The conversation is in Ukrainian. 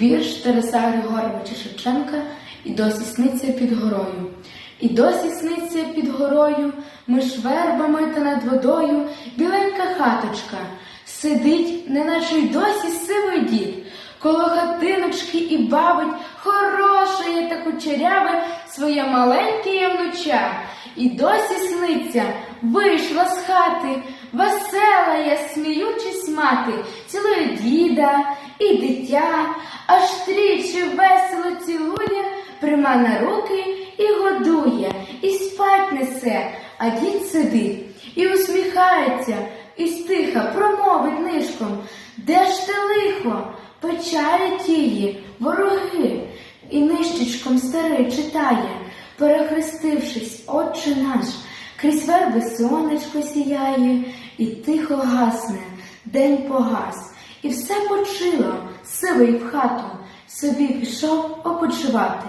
Вірш Тараса Григоровича Шевченка і досі сниться під горою. І досі сниться під горою, між вербами та над водою біленька хаточка. Сидить, неначе й досі сивий дід, коло хатиночки і бавить хороше та кучеряве своє маленьке євнуча. І досі сниться, вийшла з хати, весела я, сміючись мати, діда і дитя, аж тричі весело цілує, прима на руки і годує, і спать несе, а дід сидить і усміхається, і стиха промовить нишком, де ж ти лихо, печалі тії, вороги, і нищечком старий читає, перехрестившись, отче наш, крізь верби сонечко сіяє, і тихо гасне, день погас, і все почило, сивий в хату, собі пішов опочивати.